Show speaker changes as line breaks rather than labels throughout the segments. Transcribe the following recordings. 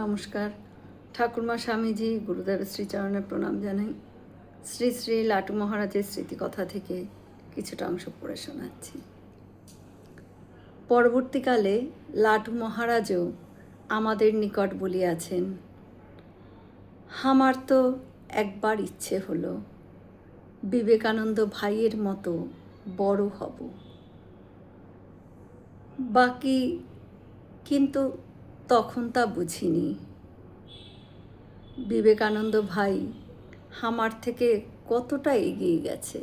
নমস্কার। ঠাকুরমা স্বামীজি গুরুদেব শ্রীচরণে প্রণাম জানাই। শ্রী শ্রী লাটু মহারাজের স্মৃতিকথা থেকে কিছুটা অংশ পড়ে শোনাচ্ছি। পরবর্তীকালে লাটু মহারাজও আমাদের নিকট বলিয়াছেন, আমার তো একবার ইচ্ছে হলো বিবেকানন্দ ভাইয়ের মতো বড় হব। বাকি কিন্তু তখন তা বুঝিনি। বিবেকানন্দ ভাই হামার থেকে কতটা এগিয়ে গেছে?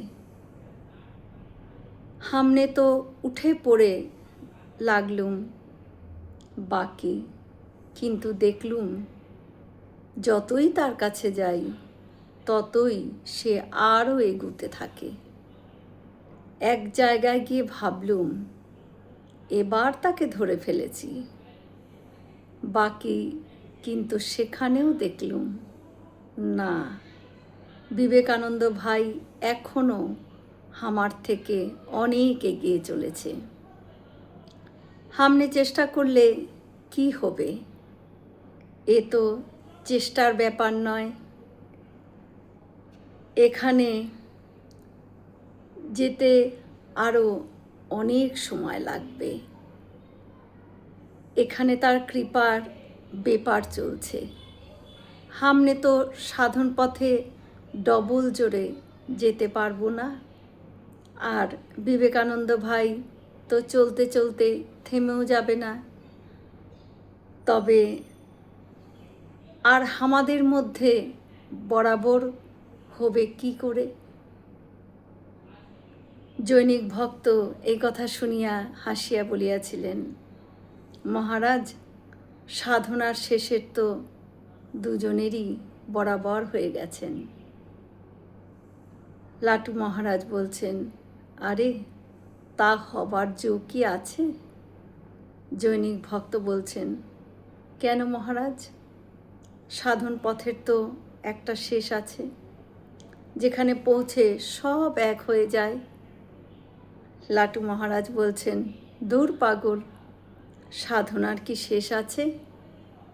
হামনে তো উঠে পড়ে লাগলুম, বাকি কিন্তু দেখলুম, যতই তার কাছে যাই, ততই সে আরও এগুতে থাকে। এক জায়গায় গিয়ে ভাবলুম, এবার তাকে ধরে ফেলেছি। বাকি, কিন্তু সেখানেও দেখলুম। না, বিবেকানন্দ ভাই এখনও আমার থেকে অনেক এগিয়ে চলেছে। হামনে চেষ্টা করলে কি হবে? এ তো চেষ্টার ব্যাপার নয়। এখানে যেতে আরও অনেক সময় লাগবে। এখানে তার কৃপার বেপার চলছে। হামনে তো সাধন পথে ডবল জোরে যেতে পারব না। আর বিবেকানন্দ ভাই তো চলতে চলতে থেমেও যাবে না। তবে আর আমাদের মধ্যে বরাবর হবে কি করে? জৈনিক ভক্ত এই কথা শুনিয়া হাসিয়া বলিয়াছিলেন মহারাজ, সাধনার শেষের তো দুজনেরই বরাবর হয়ে গেছেন। লাটু মহারাজ বলছেন, আরে, তা হবার যোগ কি আছে? জৈনিক ভক্ত বলছেন, কেন মহারাজ? সাধন পথের তো একটা শেষ আছে, যেখানে পৌঁছে সব এক হয়ে যায়। লাটু মহারাজ বলছেন, দূর পাগল সাধনার কি শেষ আছে?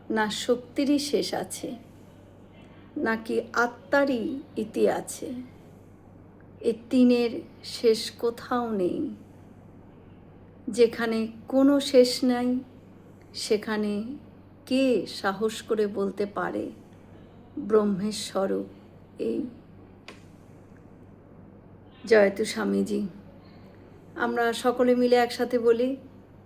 না শক্তিরই শেষ আছে? নাকি আত্মারই ইতি আছে? এ তিনের শেষ কোথাও নেই। যেখানে কোনো শেষ নাই, সেখানে কে সাহস করে বলতে পারে? ব্রহ্মের স্বরূপ এই। জয়তু স্বামীজি। আমরা সকলে মিলে একসাথে বলি